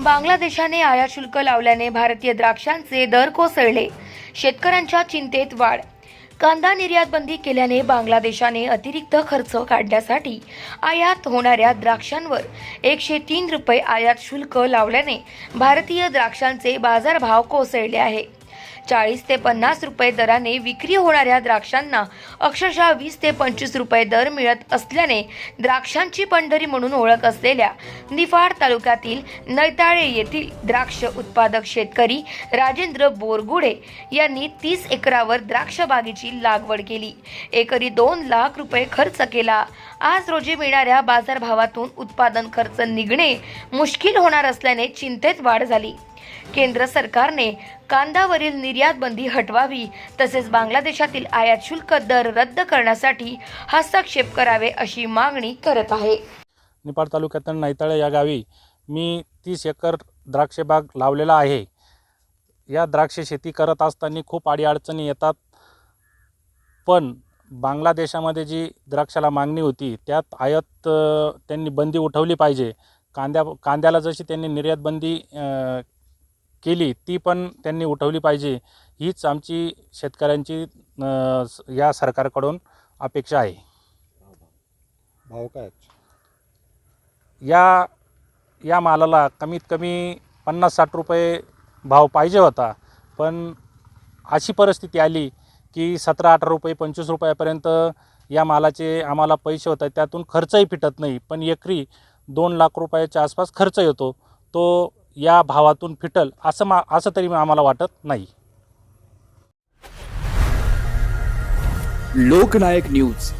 बांगलादेशाने आयात शुल्क लावल्याने भारतीय द्राक्षांचे दर कोसळले. शेतकऱ्यांच्या चिंतेत वाढ. कांदा निर्यात बंदी केल्याने बांगलादेशाने अतिरिक्त खर्च काढण्यासाठी आयात होणाऱ्या द्राक्षांवर एकशे तीन रुपये आयात शुल्क लावल्याने भारतीय द्राक्षांचे बाजारभाव कोसळले आहे. चाळीस ते पन्नास रुपये दराने विक्री होणाऱ्या द्राक्षांना अक्षरशः वीस ते पंचवीस रुपये दर मिळत असल्याने द्राक्षांची पंढरी म्हणून ओळख असलेल्या निफाड तालुक्यातील नैताळे येथील द्राक्ष उत्पादक शेतकरी राजेंद्र बोरगुडे यांनी तीस एकरावर द्राक्ष बागेची लागवड केली. एकरी दोन लाख रुपये खर्च केला. आज रोजी मिळणाऱ्या बाजारभावातून उत्पादन खर्च निघणे मुश्किल होणार असल्याने चिंतेत वाढ झाली. केंद्र सरकारने कांदावरील निर्यात बंदी हटवावी तसेच बांगलादेशातील आयात शुल्क दर रद्द करण्यासाठी हस्तक्षेप करावे अशी मागणी करत आहे. निपाड तालुक्यातील नैताळे या गावी मी तीस एकर द्राक्ष बाग लावलेला आहे. या द्राक्ष शेती करत असताना खूप अडीअडचणी येतात. पण बांगलादेशामध्ये जी द्राक्षाला मागणी होती त्यात आयात त्यांनी बंदी उठवली पाहिजे. कांद्या कांद्याला जशी त्यांनी निर्यात बंदी केली ती पण त्यांनी उठवली पाहिजे. हीच आमची शेतकऱ्यांची या सरकारकडून अपेक्षा आहे. भाव काय? या या मालाला कमीत कमी पन्नास साठ रुपये भाव पाहिजे होता. पण अशी परिस्थिती आली की सतरा अठरा रुपये पंचवीस रुपयापर्यंत या मालाचे आम्हाला पैसे होत आहेत त्यातून खर्चही फिटत नाही. पण एकरी दोन लाख रुपयाच्या आसपास खर्च येतो. तो या भावातून फिटल असं मा असं तरी आम्हाला वाटत नाही. लोकनायक न्यूज.